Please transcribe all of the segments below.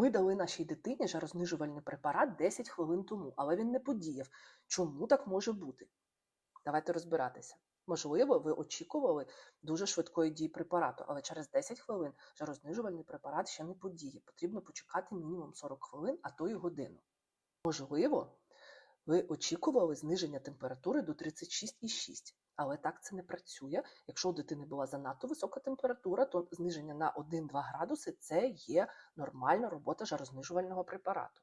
Ми дали нашій дитині жарознижувальний препарат 10 хвилин тому, але він не подіяв. Чому так може бути? Давайте розбиратися. Можливо, ви очікували дуже швидкої дії препарату, але через 10 хвилин жарознижувальний препарат ще не подіє. Потрібно почекати мінімум 40 хвилин, а то й годину. Можливо, ви очікували зниження температури до 36,6, але так це не працює. Якщо у дитини була занадто висока температура, то зниження на 1-2 градуси це є нормальна робота жарознижувального препарату.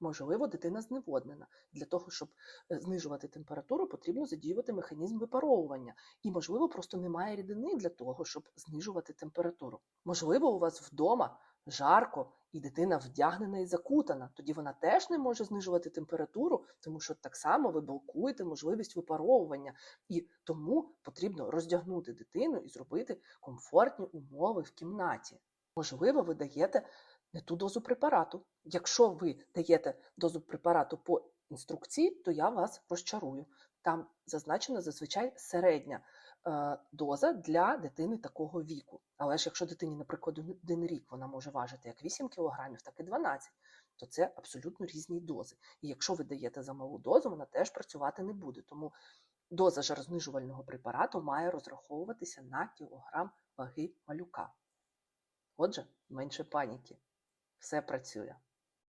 Можливо, дитина зневоднена. Для того, щоб е, знижувати температуру, потрібно задіювати механізм випаровування. І, можливо, просто немає рідини для того, щоб знижувати температуру. Можливо, у вас вдома жарко і дитина вдягнена і закутана. Тоді вона теж не може знижувати температуру, тому що так само ви блокуєте можливість випаровування. І тому потрібно роздягнути дитину і зробити комфортні умови в кімнаті. Можливо, ви даєте не ту дозу препарату. Якщо ви даєте дозу препарату по інструкції, то я вас розчарую. Там зазначена зазвичай середня е, доза для дитини такого віку. Але ж якщо дитині, наприклад, один рік вона може важити як 8 кг, так і 12, то це абсолютно різні дози. І якщо ви даєте за малу дозу, вона теж працювати не буде. Тому доза жарознижувального препарату має розраховуватися на кілограм ваги малюка. Отже, менше паніки. Все працює.